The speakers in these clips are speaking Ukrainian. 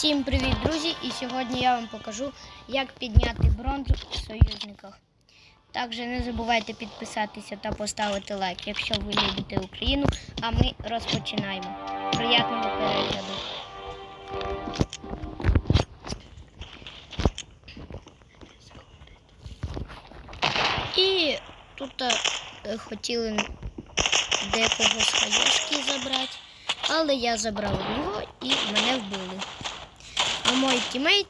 Всім привіт, друзі! І сьогодні я вам покажу, як підняти бронзу в союзниках. Також не забувайте підписатися та поставити лайк, якщо ви любите Україну. А ми розпочинаємо. Приятного перегляду! І тут е, хотіли декого з хаєшки забрати, але я забрав одного і мене вбили. А мій тімейт,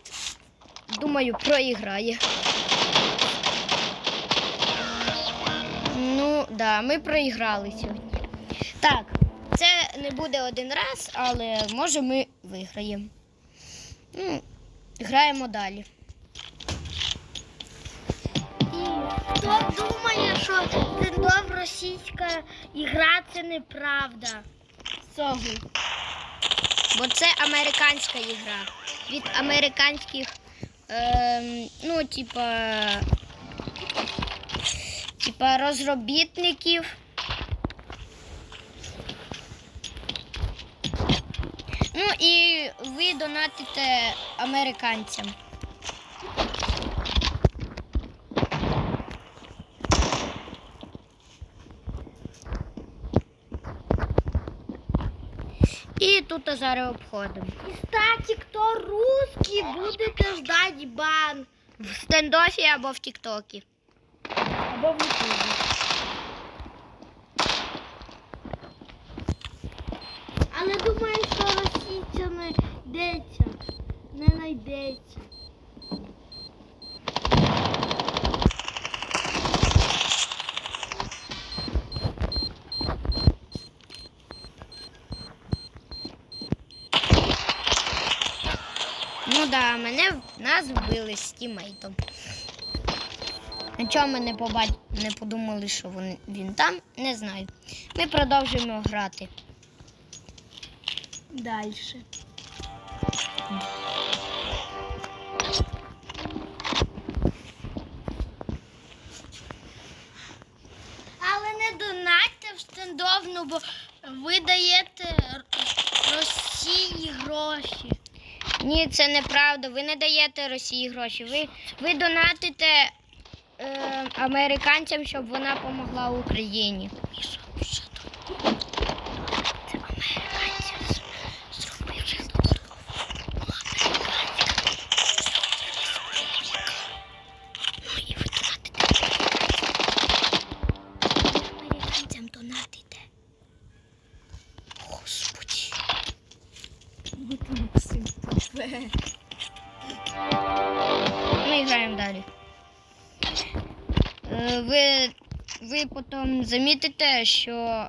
думаю, проіграє. Ну, да, ми проіграли сьогодні. Так, це не буде один раз, але може ми виграємо. Ну, граємо далі. І хто думає, що стендов російська ігра це неправда. Согу. Бо це американська ігра. Від американських, е, ну, типа, типа розробітників. Ну і ви донатите американцям. І тут зараз обходимо. І кстати, хто русський, будете ждать бан. В стендофі або в Тіктокі. Або в Ютубі. Але думаю, що російця не йдеться. Не знайдеться. Нас з тімейтом. На чому ми не, побач... не подумали, що він, він там, не знаю. Ми продовжуємо грати. Дальше. Але не донатьте в стендовну, бо ви даєте Росії гроші. Ні, це неправда. Ви не даєте Росії гроші. Ви, ви донатите е, американцям, щоб вона допомогла Україні. Ви, ви потім замітите, що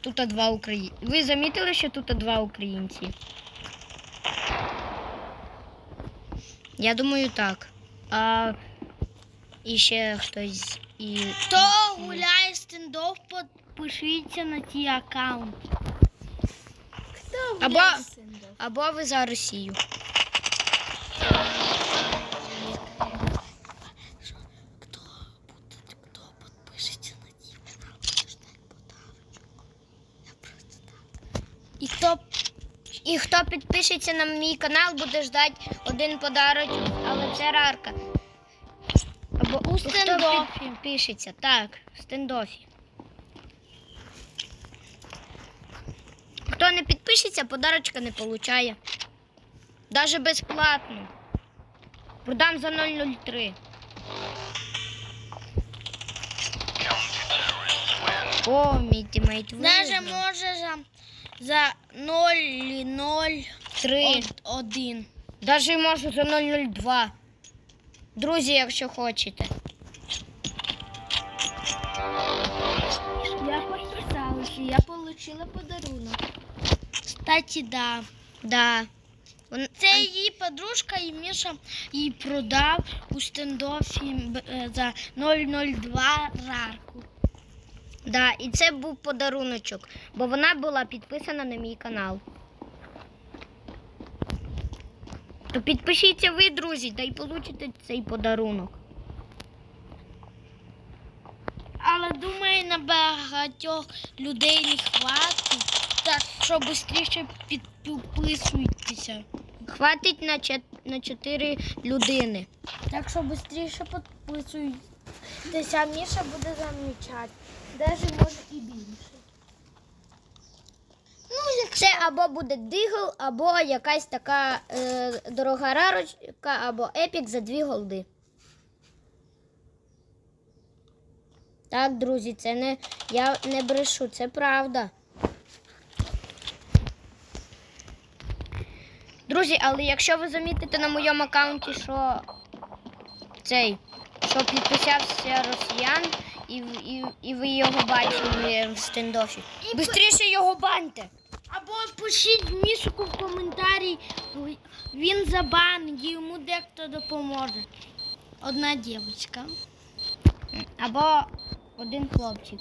тут два українці. Ви замітили, що тут два українці? Я думаю, так. А і ще хтось і. Хто гуляє стендов, підпишіться на ті аккаунти. Хто Або- гуляє стендов? Або ви за Росію. І хто підпишеться на мій канал, буде ждати один подарочок, але це рарка. Або У стендофі. підпишеться, так, в стендофі. Хто не підпишеться, подарочка не получає. Даже безплатно. Продам за 003. О, мій тімейт Даже може за, за 0,01. 3. Даже можу за 002. Друзі, якщо хочете. Я подписалась, я получила подарунок. Кстати, да. Да. Це її подружка і Міша їй продав у стендофі е, за 002 рарку. Да, і це був подаруночок, бо вона була підписана на мій канал. То підпишіться ви, друзі, та й получите цей подарунок. Але думаю, на багатьох людей не хватить. Так що швидше підписуйтеся. Хватить на, чет- на 4 людини. Так що швидше підписуйтеся, Міша буде замічати. Даже може і більше. Ну, як Це або буде дигл, або якась така е, дорога рарочка, або епік за 2 голди. Так, друзі, це не я не брешу, це правда. Друзі, але якщо ви замітите на моєму аккаунті, що цей, що підписався росіян, і, і, і ви його бачили в стендофі. Бистріше його баньте! Або пишіть Мішику в коментарі, він забанить, йому дехто допоможе. Одна дівчинка. Або один хлопчик.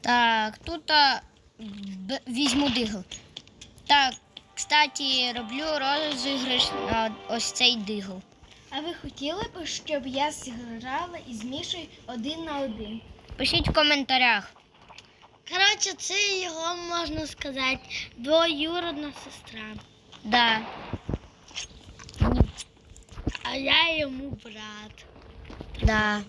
Так, тут а, б- візьму дигл. Так, кстати, роблю розіграш на ось цей дигл. А ви хотіли б, щоб я зіграла із Мішою один на один? Пишіть в коментарях. Коротше, це його можна сказати двоюродна сестра. Да. А я йому брат. Да.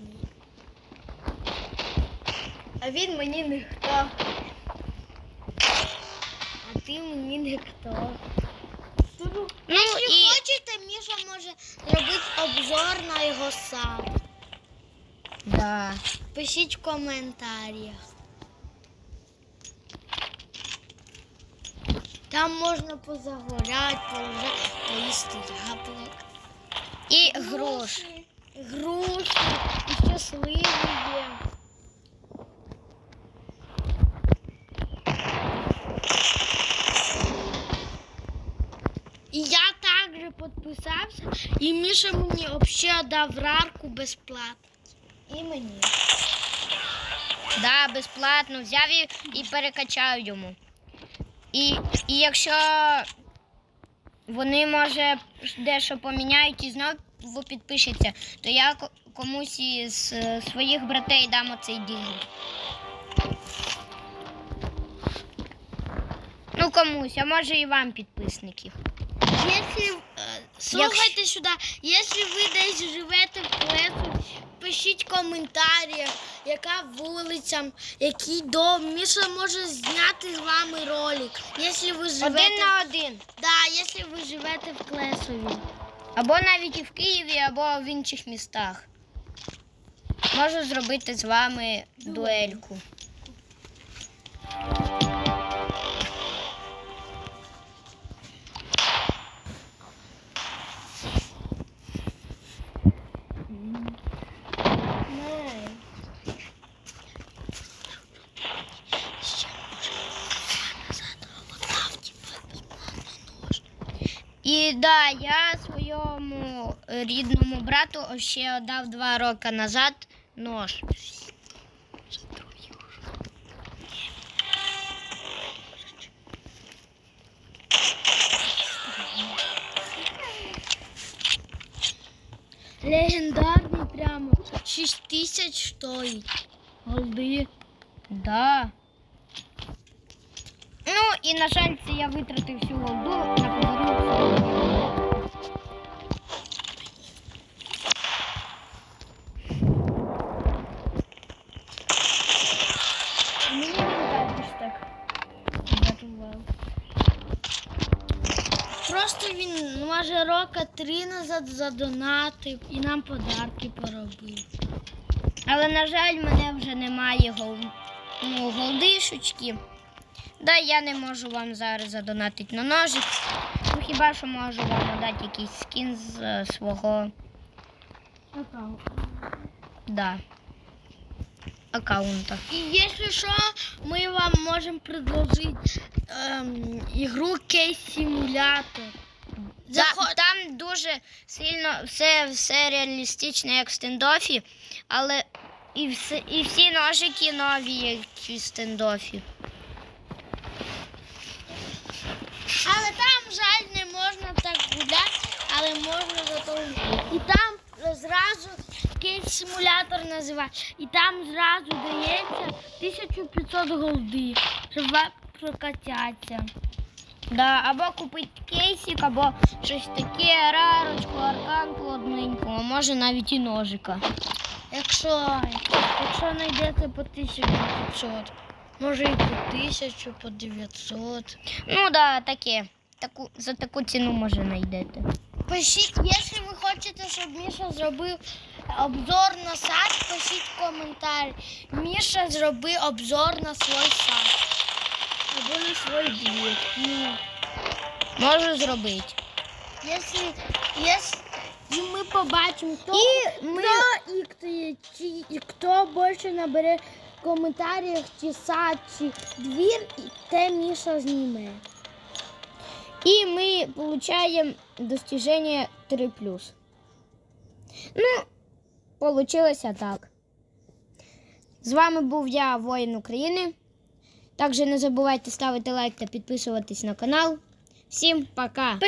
А він мені ніхто. А ти мені ніхто. Ну і хочете, Міша може зробити обзор на його сам. да. Пишіть в коментарях. Там можна позагоряти, полежати, поїсти яблук. І груш. Груші, і щасливі є. І я також підписався, і Міша мені взагалі дав рарку безплатно. І мені. Да, безплатно взяв і, і перекачав йому. І, і якщо вони, може, дещо поміняють і знову підпишеться, то я комусь із е, своїх братей дам оцей дігл. Ну, комусь, а може і вам підписників. Якщо, слухайте сюди, якщо ви десь живете в Клесу, пишіть в коментарях, яка вулиця, який дом. Міша може зняти з вами ролик. Якщо ви живете, Один на один. да, якщо ви живете в Клесові. Або навіть і в Києві, або в інших містах. Можу зробити з вами дуельку. І да, я своєму е, рідному брату ще дав два роки назад нож. Легендарний прямо. 6 тисяч стоїть. Голди. Да. Ну і на жаль, це я витратив всю голду на подарунок. Просто він, може, рока три назад задонатив і нам подарки поробив. Але, на жаль, мене вже немає гол... ну, голдишечки. Да, я не можу вам зараз задонатити на ножик. Хіба що можу вам надати якийсь скін з е, свого да, аккаунта. І якщо що, ми вам можемо предложити ем, ігру кейс-симулятор. Заход- там дуже сильно все, все реалістичне, як в стендофі, але і, все, і всі ножики нові, як в стендофі. Але там, жаль, так гуляти, але можна зато. І там зразу кейс симулятор називається. І там зразу дається 1500 голди, щоб прокатятися. Да, або купити кейсик, або щось таке, рарочку, арканку одненьку, а може навіть і ножика. Якщо, якщо знайдете по 1500, може і по 1000, по 900. Ну да, таке. Таку, за таку ціну може знайдете. Пишіть, якщо ви хочете, щоб Міша зробив обзор на сайт, пишіть коментар. Міша зроби обзор на свій сайт. Або на свій двір. Можу зробити. якщо, якщо і ми побачимо, хто, І ми хто, і, хто, чи, і хто більше набере в коментарях, чи сад, чи двір, і те Міша зніме. І ми получаємо достиження 3 Ну, получилось так. З вами був я, воїн України. Також не забувайте ставити лайк та підписуватись на канал. Всім пока!